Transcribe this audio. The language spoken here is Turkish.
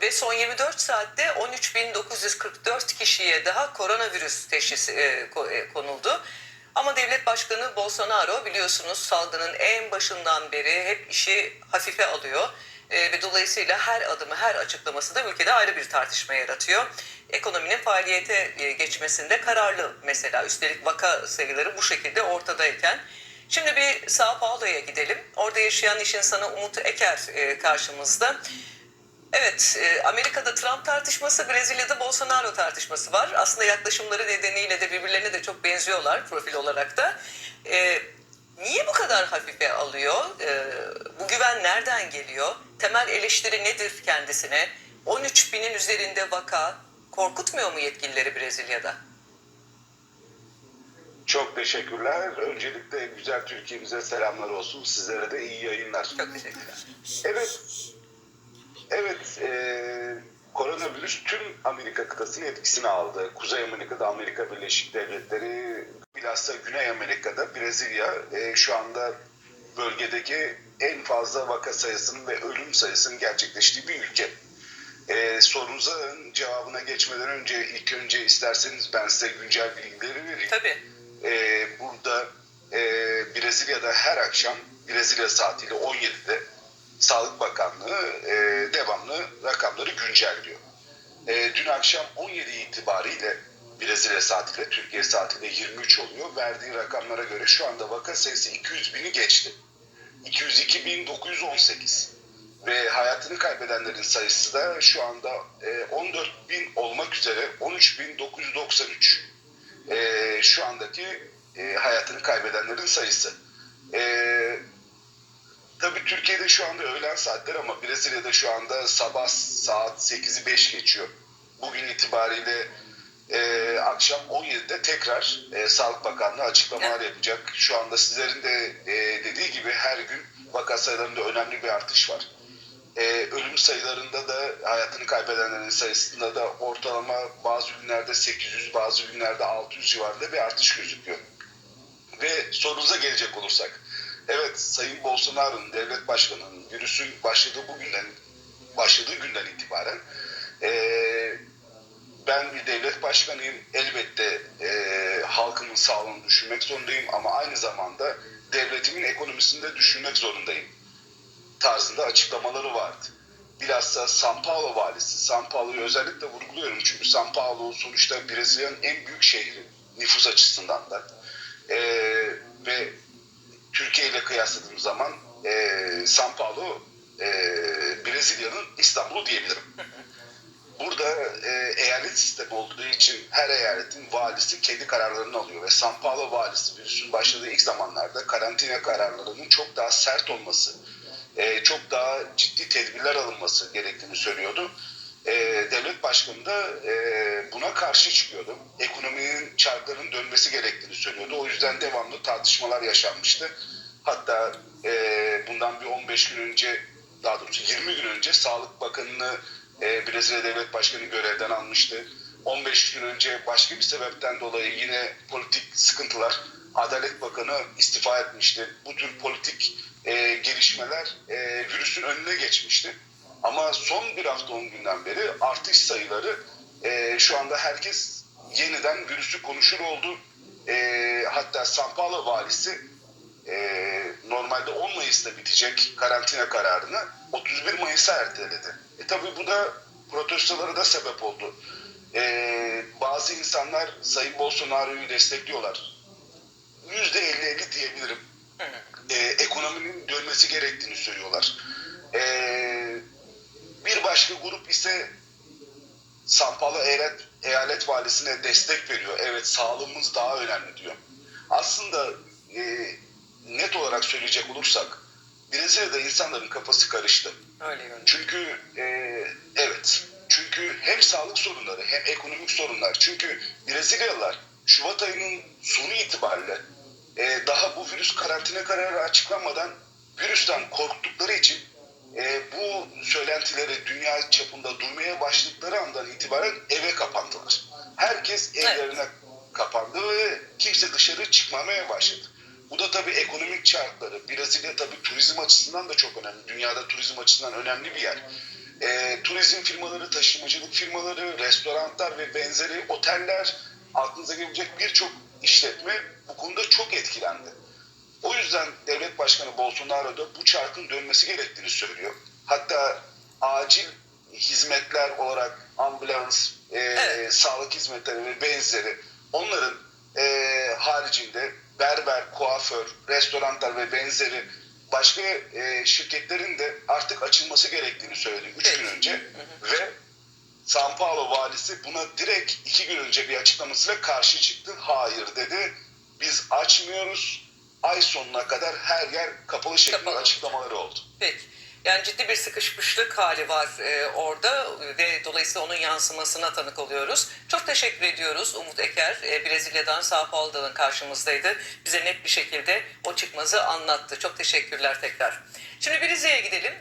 Ve son 24 saatte 13.944 kişiye daha koronavirüs teşhisi e, e, konuldu. Ama devlet başkanı Bolsonaro biliyorsunuz salgının en başından beri hep işi hafife alıyor. E, ve dolayısıyla her adımı, her açıklaması da ülkede ayrı bir tartışma yaratıyor. Ekonominin faaliyete e, geçmesinde kararlı mesela. Üstelik vaka sayıları bu şekilde ortadayken. Şimdi bir Sao Paulo'ya gidelim. Orada yaşayan iş insanı Umut Eker e, karşımızda. Evet, e, Amerika'da Trump tartışması, Brezilya'da Bolsonaro tartışması var. Aslında yaklaşımları nedeniyle de birbirlerine de çok benziyorlar profil olarak da. E, niye bu kadar hafife alıyor? E, bu güven nereden geliyor? Temel eleştiri nedir kendisine? 13 binin üzerinde vaka korkutmuyor mu yetkilileri Brezilya'da? Çok teşekkürler. Öncelikle güzel Türkiye'mize selamlar olsun. Sizlere de iyi yayınlar. Çok teşekkürler. Evet, evet. E, koronavirüs tüm Amerika kıtasının etkisini aldı. Kuzey Amerika'da Amerika Birleşik Devletleri, bilhassa Güney Amerika'da Brezilya e, şu anda bölgedeki en fazla vaka sayısının ve ölüm sayısının gerçekleştiği bir ülke. E, sorunuzun cevabına geçmeden önce ilk önce isterseniz ben size güncel bilgileri vereyim. Tabii. Ee, burada e, Brezilya'da her akşam Brezilya saatiyle 17'de Sağlık Bakanlığı e, devamlı rakamları güncelliyor. E, dün akşam 17 itibariyle Brezilya saatiyle Türkiye saatiyle 23 oluyor. Verdiği rakamlara göre şu anda vaka sayısı 200 bini geçti. 202.918 ve hayatını kaybedenlerin sayısı da şu anda e, 14 bin olmak üzere 13.993 e, şu andaki e, hayatını kaybedenlerin sayısı. E, tabii Türkiye'de şu anda öğlen saatler ama Brezilya'da şu anda sabah saat 8'i 5 geçiyor. Bugün itibariyle e, akşam 17'de tekrar e, Sağlık Bakanlığı açıklamalar yapacak. Şu anda sizlerin de e, dediği gibi her gün vaka sayılarında önemli bir artış var. Ee, ölüm sayılarında da hayatını kaybedenlerin sayısında da ortalama bazı günlerde 800 bazı günlerde 600 civarında bir artış gözüküyor. Ve sorunuza gelecek olursak. Evet Sayın Bolsonaro'nun devlet başkanının virüsün başladığı bugünden başladığı günden itibaren ee, ben bir devlet başkanıyım. Elbette e, halkımın sağlığını düşünmek zorundayım ama aynı zamanda devletimin ekonomisini de düşünmek zorundayım tarzında açıklamaları vardı. Bilhassa São Paulo valisi, São Paulo'yu özellikle vurguluyorum çünkü São Paulo sonuçta Brezilya'nın en büyük şehri nüfus açısından da. Ee, ve Türkiye ile kıyasladığım zaman e, São Paulo e, Brezilya'nın İstanbul'u diyebilirim. Burada e, eyalet sistemi olduğu için her eyaletin valisi kendi kararlarını alıyor ve São Paulo valisi virüsün başladığı ilk zamanlarda karantina kararlarının çok daha sert olması, e, çok daha ciddi tedbirler alınması gerektiğini söylüyordu. E, devlet başkanı da e, buna karşı çıkıyordu. Ekonominin çarklarının dönmesi gerektiğini söylüyordu. O yüzden devamlı tartışmalar yaşanmıştı. Hatta e, bundan bir 15 gün önce, daha doğrusu 20 gün önce Sağlık Bakanı'nı e, Brezilya Devlet Başkanı görevden almıştı. 15 gün önce başka bir sebepten dolayı yine politik sıkıntılar Adalet Bakanı istifa etmişti. Bu tür politik e, gelişmeler e, virüsün önüne geçmişti. Ama son bir hafta 10 günden beri artış sayıları e, şu anda herkes yeniden virüsü konuşur oldu. E, hatta Paulo valisi e, normalde 10 Mayıs'ta bitecek karantina kararını 31 Mayıs'a erteledi. E tabi bu da protestolara da sebep oldu. E, bazı insanlar Sayın Bolsonaro'yu destekliyorlar. %50-50 diyebilirim. E, ekonominin dönmesi gerektiğini söylüyorlar. E, bir başka grup ise São Paulo eyalet, eyalet valisine destek veriyor. Evet sağlığımız daha önemli diyor. Aslında e, net olarak söyleyecek olursak Brezilya'da insanların kafası karıştı. Öyle görünüyor. Çünkü e, evet çünkü hem sağlık sorunları hem ekonomik sorunlar. Çünkü Brezilyalılar Şubat ayının sonu itibariyle e, daha bu virüs karantina kararı açıklanmadan virüsten korktukları için e, bu söylentileri dünya çapında duymaya başladıkları andan itibaren eve kapandılar. Herkes evlerine kapandı ve kimse dışarı çıkmamaya başladı. Bu da tabii ekonomik çarkları. Brezilya tabii turizm açısından da çok önemli. Dünyada turizm açısından önemli bir yer. e, turizm firmaları, taşımacılık firmaları, restoranlar ve benzeri oteller, aklınıza gelebilecek birçok işletme bu konuda çok etkilendi. O yüzden devlet başkanı Bolsonaro da bu çarkın dönmesi gerektiğini söylüyor. Hatta acil hizmetler olarak ambulans, e, Evet. sağlık hizmetleri ve benzeri onların e, haricinde berber, kuaför, restoranlar ve benzeri başka e, şirketlerin de artık açılması gerektiğini söyledi 3 gün önce ve São Paulo valisi buna direkt iki gün önce bir açıklamasıyla karşı çıktı. Hayır dedi. Biz açmıyoruz. Ay sonuna kadar her yer kapalı şeklinde Kapalı. açıklamaları oldu. Peki. Yani ciddi bir sıkışmışlık hali var e, orada ve dolayısıyla onun yansımasına tanık oluyoruz. Çok teşekkür ediyoruz. Umut Eker e, Brezilya'dan Sao Paulo'dan karşımızdaydı. Bize net bir şekilde o çıkmazı anlattı. Çok teşekkürler tekrar. Şimdi Brezilya'ya gidelim.